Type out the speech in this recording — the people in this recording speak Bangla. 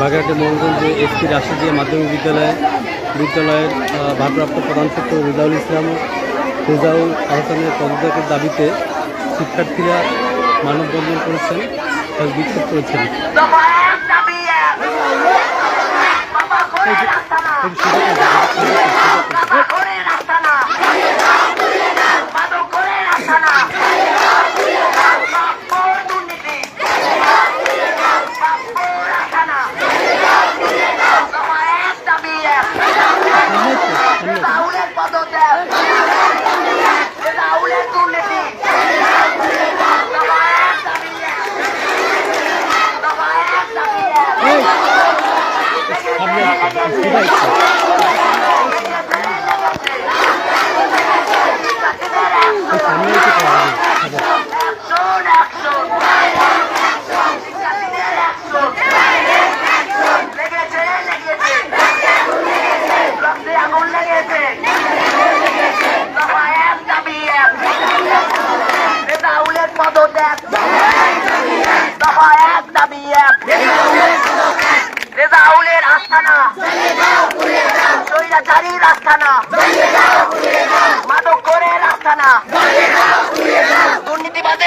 এই মোহনগঞ্জ এসপি রাশিদিয়া মাধ্যমিক বিদ্যালয়ে বিদ্যালয়ের ভারপ্রাপ্ত প্রধান শিক্ষক রেজাউল ইসলাম, রেজাউল আহসানের পদত্যাগের দাবিতে শিক্ষার্থীরা মানববন্ধন করেছেন বিক্ষোভ করেছেন। সামনে এসে পাওয়া যাবে। আস্থানা স্বৈরাচারীর আস্থানা মাদক করে আস্থানা দুর্নীতিবাজ